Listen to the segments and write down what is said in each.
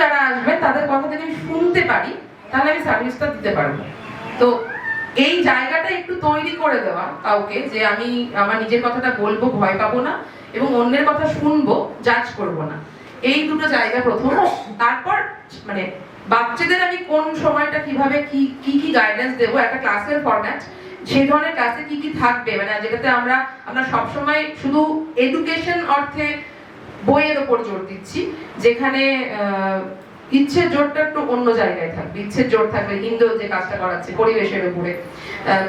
যারা আসবে, তাদের কথা যদি আমি শুনতে পারি, তাহলে আমি সার্ভিসটা দিতে পারব। তো এই জায়গাটা একটু তৈরি করে দেওয়া কাউকে, যে আমি আমার নিজের কথাটা বলব, ভয় পাবো না, এবং অন্যের কথা শুনব জাজ করব না। এই দুটো জায়গা প্রথম। তারপর মানে বাচ্চাদের আমি কোন সময়টা কীভাবে কি কি কি গাইডেন্স দেবো, একটা ক্লাসের ফরম্যাট সেই ধরনের ক্লাসে কি কি থাকবে? মানে যেটাতে আমরা আমরা সবসময় শুধু এডুকেশন অর্থে বইয়ের ওপর জোর দিচ্ছি, যেখানে ইচ্ছের জোরটা একটু অন্য জায়গায় থাকবে। ইচ্ছের জোর থাকবে হিন্দু যে কাজটা করাচ্ছে পরিবেশের উপরে।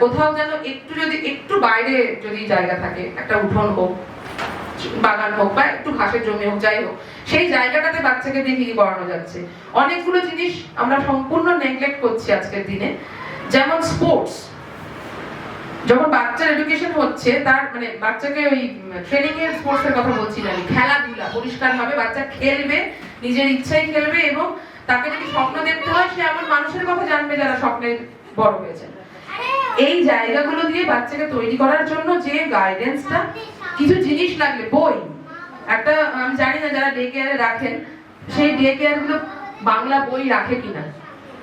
কোথাও যেন একটু যদি একটু বাইরে যদি জায়গা থাকে, একটা উঠোন হোক, বাগান হোক, বা একটু ঘাসের জমি হোক, যাই হোক, সেই জায়গাটাতে বাচ্চাকে দিয়ে কি করানো যাচ্ছে। অনেকগুলো জিনিস আমরা সম্পূর্ণ নেগলেক্ট করছি আজকের দিনে। যেমন স্পোর্টস যখন বাচ্চার এডুকেশন হচ্ছে, তার মানে বাচ্চাকে ওই ট্রেনিং এর স্পোর্টস এর কথা বলছি না আমি, খেলাধুলা পরিষ্কার ভাবে বাচ্চা খেলবে, নিজের ইচ্ছায় খেলবে এবং তাকে যদি স্বপ্ন দেখতে হয়, সে এমন মানুষের কথা জানবে যারা স্বপ্নে বড় হয়েছে। এই জায়গাগুলো দিয়ে বাচ্চাকে তৈরি করার জন্য যে গাইডেন্সটা কিছু জিনিস লাগবে, বই। একটা, আমি জানি না যারা ডে কেয়ারে রাখেন, সেই ডে কেয়ারগুলো বাংলা বই রাখে কিনা।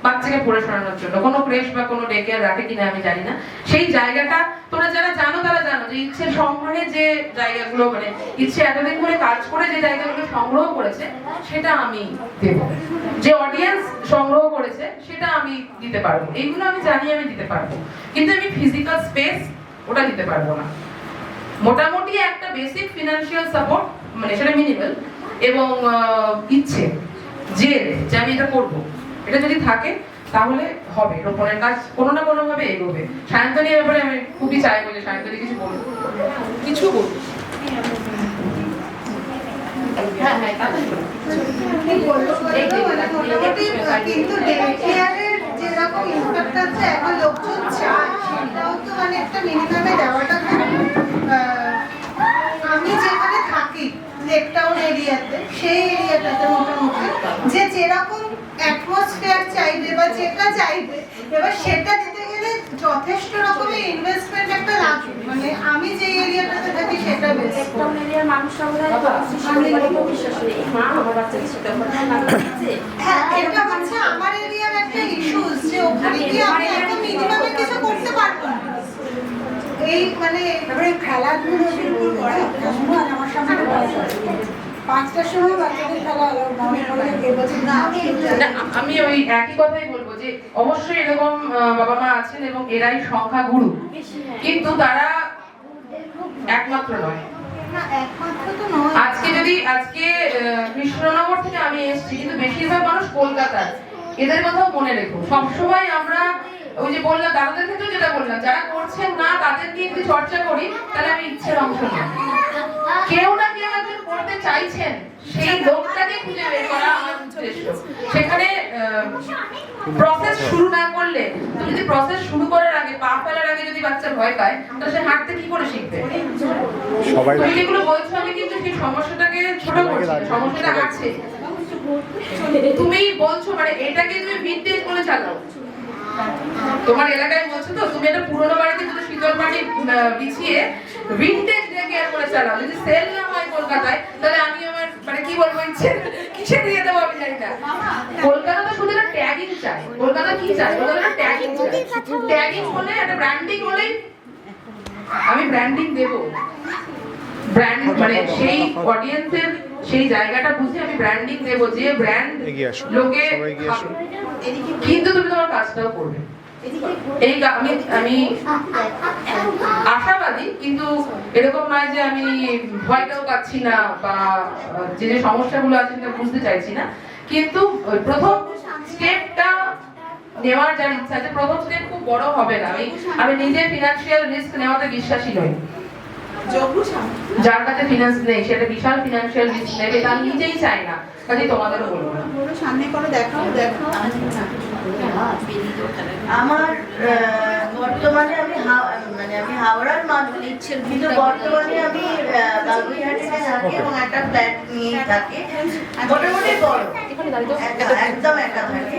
বাচ্চাকে পড়ে শোনানোর জন্য। কোনো ক্রেশ বা কোনো ডে কেয়ার রাখে কিনা আমি জানি না। সেই জায়গাটা তোমরা যারা জানো তারা জানো যে ইচ্ছে সংগ্রহে যে জায়গাগুলো মানে ইচ্ছে এতদিন ধরে কাজ করে যে জায়গাগুলো সংগ্রহ করেছে, সেটা আমি দেব। যে অডিয়েন্স সংগ্রহ করেছে, সেটা আমি দিতে পারব। এইগুলো আমি জানি আমি দিতে পারব। কিন্তু আমি ফিজিক্যাল স্পেস ওটা দিতে পারব না। মোটামুটি একটা বেসিক ফিনান্সিয়াল সাপোর্ট মানে সেটা মিনিমাল এবং ইচ্ছে, জেদ যে আমি এটা করব। এটা যদি থাকে তাহলে হবে। রোপণের কাজ কোনো না কোনো ভাবে এগোবে। সায়ন্তনী ব্যাপারে আমি খুবই চাইব যে সায়ন্তনী কিছু কিছু হ্যাঁ হ্যাঁ তা তো বলব। কি বলব বলো এই তো, যে মানে দেখো, মোটামুটি কিন্তু যেরকম ইনফ্রাস্ট্রাকচার এখন লোকজন চায় সেটাও তো মানে একটা মিনিমামে দেওয়াটা আমি যেখানে থাকি লেকটাউন এরিয়াতে সেই এরিয়াটাতে মোটামুটি যেরকম অ্যাটমসফিয়ার চাইবে বা যেটা চাইবে এবার সেটা দিতে গেলে যথেষ্ট রকমের ইনভেস্টমেন্ট একটা লাগবে মানে আমি যে এরিয়াটাতে থাকি সেটা এরিয়ার মানুষরা লাগছে হ্যাঁ এটা হচ্ছে আমার এরিয়ার একটা ইস্যুস যে ওখানে কি আমি এত মিনিমামে কিছু করতে পারব না। এই মানে খেলাধুলো আমার সামনে আছে। পাঁচটার সময় বাচ্চাদের খেলা আমি ওই একই কথাই বলব যে অবশ্যই এরকম বাবা মা আছেন এবং এরাই সংখ্যা গুরু কিন্তু তারা একমাত্র নয়। নয়। আজকে যদি আজকে কৃষ্ণনগর থেকে আমি এসেছি কিন্তু বেশিরভাগ মানুষ কলকাতার। এদের কথাও মনে রেখো। সবসময় আমরা ওই যে বললাম দাদাদের ক্ষেত্রে যেটা বললাম যারা করছেন না তাদেরকে একটু চর্চা করি তাহলে আমি ইচ্ছের অংশ নিই। কেউ না কেউ একজন করতে চাইছেন সেই লোকটাকে খুঁজে বের করা আমার উদ্দেশ্য। সেখানে প্রসেস শুরু না করলে তুমি যদি প্রসেস শুরু করার আগে পা ফেলার আগে যদি বাচ্চা ভয় পায় তাহলে সে হাঁটতে কি করে শিখবে? সবাই তুমি যেগুলো বলছো আমি কিন্তু সেই সমস্যাটাকে ছোট করছি সমস্যাটা আছে তুমি বলছো মানে এটাকে তুমি ভিন্টেজ বলে চালাও। তোমার এলাকায় বলছো তো তুমি একটা পুরোনো বাড়িতে যদি শীতল পাটি আহ, বিছিয়ে ভিন্টেজ ডে কেয়ার করে চালাও। যদি সেল না কলকাতায় তাহলে আমি আমার মানে কি বলব ইচ্ছে কিসে দিয়ে দেবো আমি জানি না। কলকাতা তো শুধু একটা ট্যাগিং চাই। কলকাতা কি চাই? কলকাতা ট্যাগিং চাই। ট্যাগিং হলে একটা ব্র্যান্ডিং হলেই আমি ব্র্যান্ডিং দেবো। ব্র্যান্ড মানে সেই অডিয়েন্সের সেই জায়গাটা বুঝে আমি ব্র্যান্ডিং দেব যে ব্র্যান্ড লোকে। কিন্তু তুমি তোমার কাজটাও করবে। এই আমি আমি আশাবাদী কিন্তু এরকম নয় যে আমি ভয়টাও পাচ্ছি না বা যে যে সমস্যাগুলো আছে সেটা বুঝতে চাইছি না। কিন্তু প্রথম স্টেপটা নেওয়ার যার ইচ্ছা আছে প্রথম স্টেপ খুব বড় হবে না। আমি আমি নিজে ফিনান্সিয়াল রিস্ক নেওয়াতে বিশ্বাসী নই। যার কাছে ফিনান্স নেই সেটা বিশাল ফিনান্সিয়াল রিস্ক নেবে তার নিজেই চায় না। কাজে তোমাদেরও বলব না। সামনে করে দেখাও দেখাও। আমার আহ, বর্তমানে আমি হাও- মানে আমি হাওড়ার মানুষ কিন্তু বর্তমানে আমি বাগুইহাটিতে থাকি এবং একটা ফ্ল্যাট নিয়ে থাকি। মোটামুটি বড়। একা একদম একা থাকি।